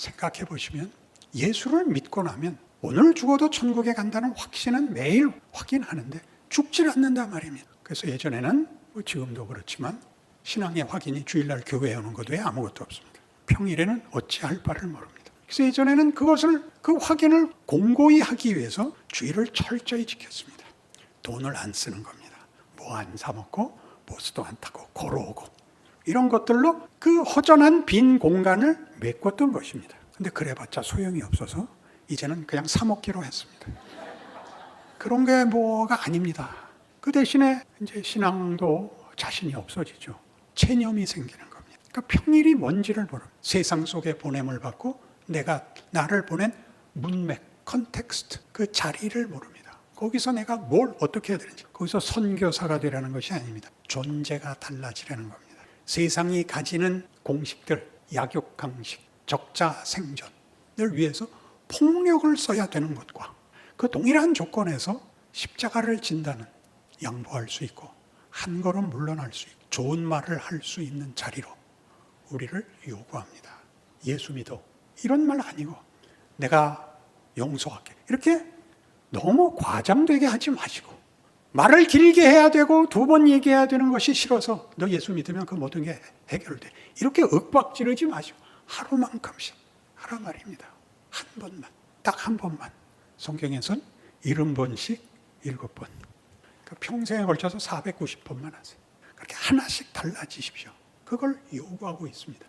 생각해 보시면 예수를 믿고 나면 오늘 죽어도 천국에 간다는 확신은 매일 확인하는데 죽질 않는단 말입니다. 그래서 예전에는 뭐 지금도 그렇지만 신앙의 확인이 주일날 교회에 오는 것 외에 아무것도 없습니다. 평일에는 어찌할 바를 모릅니다. 그래서 예전에는 그것을 그 확인을 공고히 하기 위해서 주일을 철저히 지켰습니다. 돈을 안 쓰는 겁니다. 뭐 안 사 먹고 버스도 안 타고 걸어오고 이런 것들로 그 허전한 빈 공간을 메꿨던 것입니다. 근데 그래봤자 소용이 없어서 이제는 그냥 사 먹기로 했습니다. 그런 게 뭐가 아닙니다. 그 대신에 이제 신앙도 자신이 없어지죠. 체념이 생기는 겁니다. 그러니까 평일이 뭔지를 모르. 세상 속에 보냄을 받고 내가 나를 보낸 문맥, 컨텍스트, 그 자리를 모릅니다. 거기서 내가 뭘 어떻게 해야 되는지. 거기서 선교사가 되라는 것이 아닙니다. 존재가 달라지라는 겁니다. 세상이 가지는 공식들, 약육 강식, 적자 생존을 위해서 폭력을 써야 되는 것과 그 동일한 조건에서 십자가를 진다는 양보할 수 있고 한 걸음 물러날 수 있고 좋은 말을 할 수 있는 자리로 우리를 요구합니다. 예수 믿어. 이런 말 아니고 내가 용서할게. 이렇게 너무 과장되게 하지 마시고 말을 길게 해야 되고 두 번 얘기해야 되는 것이 싫어서 너 예수 믿으면 그 모든 게 해결돼. 이렇게 윽박 지르지 마시고 하루만큼씩 하라 말입니다. 한 번만, 딱 한 번만. 성경에선 일흔 번씩 일곱 번. 그 평생에 걸쳐서 490번만 하세요. 그렇게 하나씩 달라지십시오. 그걸 요구하고 있습니다.